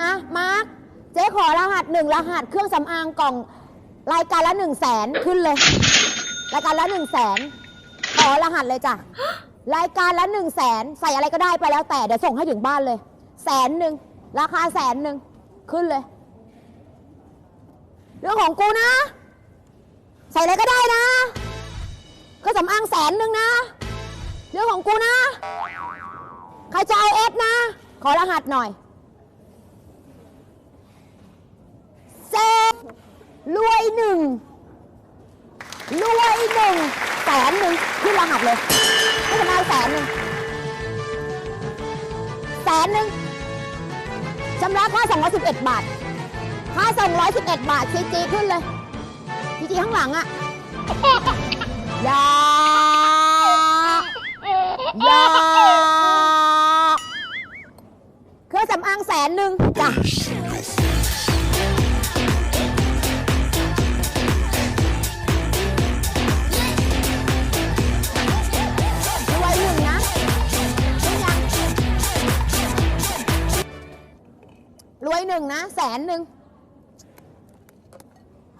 อะ มาร์คเจ๊ขอรหัสหนึ่งรหัสเครื่องสำอางกล่อง รายการละหนึ่งแสนขึ้นเลย รายการละหนึ่งแสนขอรหัสเลยจ้ะ รายการละหนึ่งแสนใส่อะไรก็ได้ไปแล้วแต่เดี๋ยวส่งให้ถึงบ้านเลยแสนหนึ่งราคาแสนหนึ่งขึ้นเลย เรื่องของกูนะ ใส่อะไรก็ได้นะเครื่องสำอางแสนหนึ่งนะ เรื่องของกูนะ ใครจะเอาเอฟนะ ขอรหัสหน่อยเซฟ รวยหนึ่งรวยหนึ่งแสนหนึ่งขึ้นรหัสเลยไม่ทำไมแสนหนึ่งแสนหนึ่งชำระค่า211 บาท ค่า 211 บาทซีจีขึ้นเลยซีจีข้างหลังอะอย่าอย่าเครื่องสำอางแสนหนึ่งจ้ะ รวยหนึ่งนะแสนหนึ่ง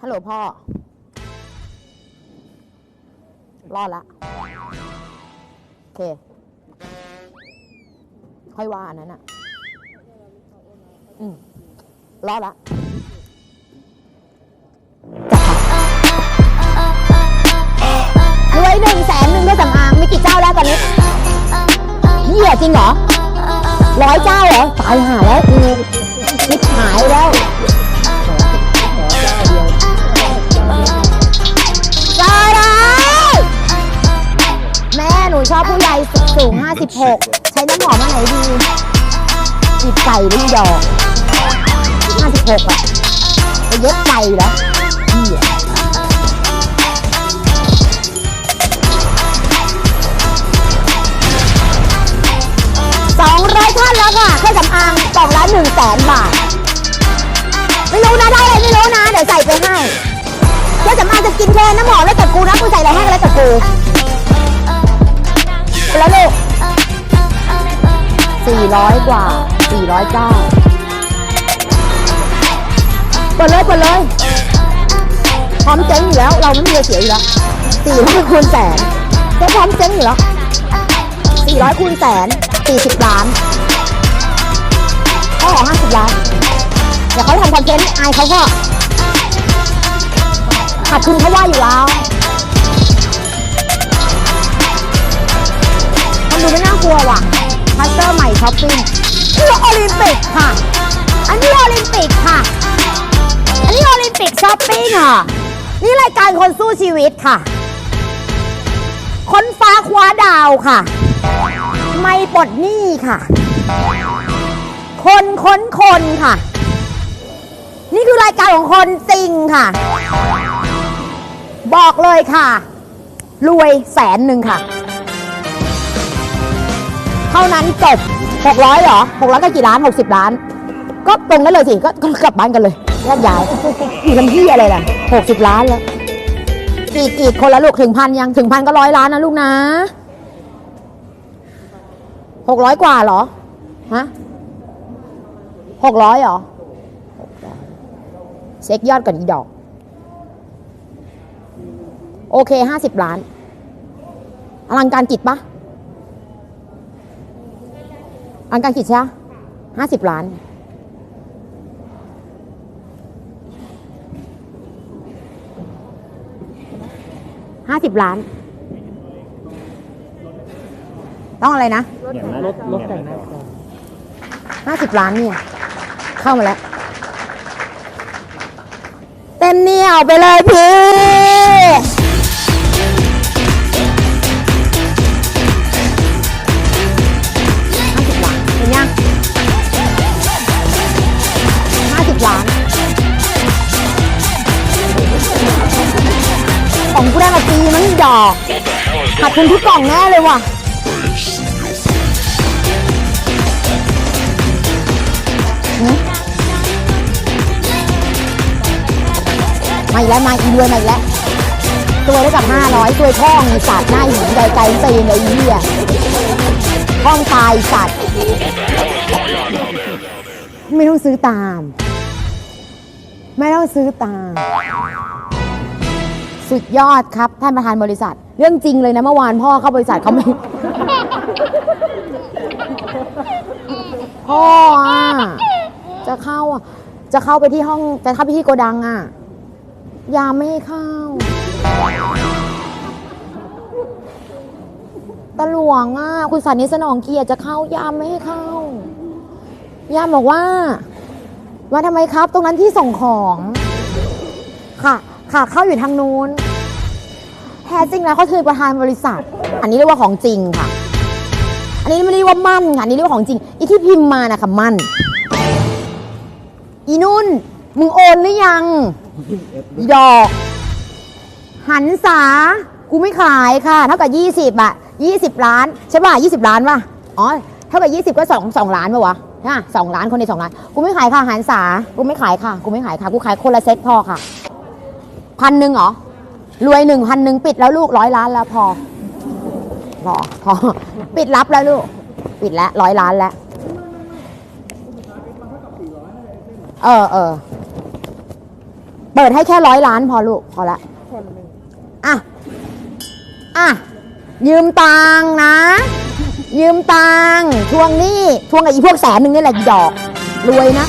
ฮัลโหลพ่อ รอดละ โอเค ค่อยว่าอันนั้นอะ อืมรอดละรวยหนึ่งแสนหนึ่งด้วยสำอางมีกี่เจ้าแล้วตอนนี้เหี้ยจริงเหรอร้อยเจ้าเหรอ ตายหาแล้ว กูคิดหายแล้วจาได้แม่หนูชอบผู้ใหญ่สูง 56 ใช้น้ำหอมอันไหนดีจีบไก่หรือดอก 56 อะไปเย็บไก่เหรอสองร้อยท่านแล้วค่ะเครื่องสำอางกล่องละหนึ่งแสนบาท รู้นะได้อะไรไม่รู้นะ เดี๋ยวใส่ไปให้เครื่องสำอาจะกินแค่น้ำหอมแล้วแต่กูนะกูใส่อะไรให้แล้วแต่กูแล้วลูกสี่ร้อยกว่าสี่ร้อยเก้าเปิดเลยเปิดเลยพร้อมเจ๊งอยู่แล้ว เราไม่มีอะไรเสียอยู่แล้วสี่ร้อยคูณแสนก็พร้อมเจ๊งอยู่แล้ว400คูณแสน40ล้านก็ขอ50ล้าน เดี๋ยวเขาทำคอนเทนต์อายเขาก็ขาดทุนเขาว่าอยู่แล้วมันดูไม่น่ากลัวว่ะพัสเตอร์ใหม่ช้อปปิ้งนี่โอลิมปิกค่ะ อันนี้โอลิมปิกค่ะ อันนี้โอลิมปิกช้อปปิ้งอะ นี่รายการคนสู้ชีวิตค่ะ คนฟ้าคว้าดาวค่ะ ไม่ปลดหนี้ค่ะ คนค้นคนค่ะ รายการของคนจริงค่ะ บอกเลยค่ะ รวยแสนหนึ่งค่ะ เท่านั้นจบหกร้อยเหรอหกร้อยก็กี่ล้านหกสิบล้าน ก็ตรงนั้นเลยสิ ก็ก็กลับบ้านกันเลยแยกย้ายอยู่กันที่อะไรล่ะหกสิบล้านแล้วกรีดกรีดคนละลูกถึงพันยังถึงพันก็ร้อยล้านนะลูกนะหกร้อยกว่าเหรอฮะหกร้อยเหรอ เช็คยอดก่อนอีดอก โอเคห้าสิบล้าน อลังการกิจปะอลังการกิจใช่ห้าสิบล้าน ห้าสิบล้าน ต้องอะไรนะรถรถแต่งหน้าห้าสิบล้านเนี่ย เข้ามาแล้ว เต็มเหนียวไปเลยพี่ห้าสิบล้านเห็นยังห้าสิบล้าน ของกูได้มาปีมันดอกขาดทุนทุกกล่องแน่เลยว่ะ มาอีกแล้วมาอีกด้วยมาอีกแล้วตัวได้กับห้าร้อยตัวท่องสาดหน้าหินไกลไกลตีนเลยไอ้เหี้ยท่องตายสัตว์ไม่ต้องซื้อตาม ไม่ต้องซื้อตาม สุดยอดครับท่านประธานบริษัท เรื่องจริงเลยนะเมื่อวานพ่อเข้าบริษัทเขาไม่พ่ออะจะเข้าอะจะเข้าไปที่ห้องจะเข้าไปที่โกดังอะ ยามไม่ให้เข้าตะหลวงอะคุณสันนิสนองเกียรติจะเข้ายามไม่ให้เข้า ยามบอกว่า ว่าทำไมครับ ตรงนั้นที่ส่งของ ค่ะ ค่ะเข้าอยู่ทางนู้นแท้จริงแล้วเขาคือประธานบริษัท อันนี้เรียกว่าของจริงค่ะ อันนี้ไม่เรียกว่ามั่นค่ะอันนี้เรียกว่าของจริงอีที่พิมพ์มานะคะมั่น อีนุ่น มึงโอนหรือยัง อีดอก หันษากูไม่ขายค่ะ เท่ากับยี่สิบอะยี่สิบล้านใช่ป่ะยี่สิบล้านป่ะอ๋อเท่ากับยี่สิบก็สองสองล้านป่ะวะฮะสองล้านคนในสองล้านกูไม่ขายค่ะหันษากูไม่ขายค่ะกูไม่ขายค่ะกูขายคนละเซ็ตพอค่ะพันหนึ่งเหรอรวยหนึ่งพันหนึ่งปิดแล้วลูกร้อยล้านแล้วพอพอพอปิดรับแล้วลูก ปิดแล้วร้อยล้านแล้ว เออเออ เปิดให้แค่ร้อยล้านพอลูกพอละอะ อะ ยืมตังค์นะ ยืมตังค์ทวงหนี้ทวงกับอีพวกแสนหนึ่งนี่แหละอีดอก รวยนะ